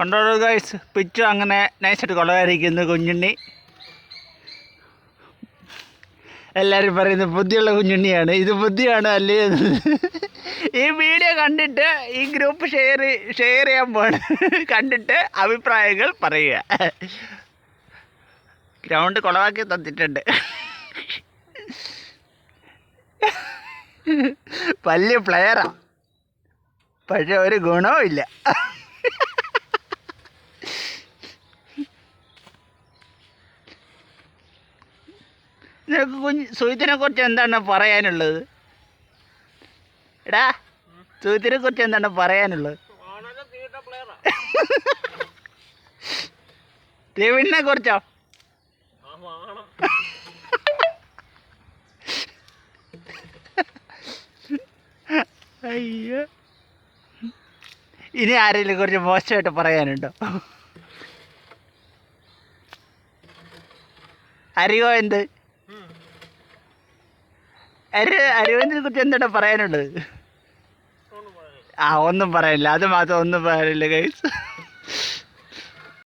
കണ്ടോളൂ ഗൈസ് പിച്ചു അങ്ങനെ നൈസായിട്ട് കൊളകാരിക്കുന്നു കുഞ്ഞുണ്ണി. എല്ലാവരും പറയുന്നത് ബുദ്ധിയുള്ള കുഞ്ഞുണ്ണിയാണ്. ഇത് ബുദ്ധിയാണ് അല്ലേ ഈ വീഡിയോ കണ്ടിട്ട് ഈ ഗ്രൂപ്പ് ഷെയർ ഷെയർ ചെയ്യാൻ പോണ്. കണ്ടിട്ട് അഭിപ്രായങ്ങൾ പറയുക. ഗ്രൗണ്ട് കുളവാക്കി തന്നിട്ടുണ്ട്. വലിയ പ്ലെയറാണ് പക്ഷെ ഒരു ഗുണവും ഇല്ല നിനക്ക് സുഹിത്തിനെ കുറിച്ച് എന്താണ് പറയാനുള്ളത്? എടാ സുഹിത്തിനെ കുറിച്ച് എന്താണ് പറയാനുള്ളത്? രവിനെ കുറിച്ചോ? അയ്യോ. ഇനി ആരെങ്കിലും കുറിച്ച് മോശമായിട്ട് പറയാനുണ്ടോ? അറിയോ എന്ത്? അരി അരവിന്ദിനെ കുറിച്ച് എന്താ പറയാനുള്ളത്? ആ ഒന്നും പറയാനില്ല അത് മാത്രം ഒന്നും പറയാനില്ല ഗൈസ്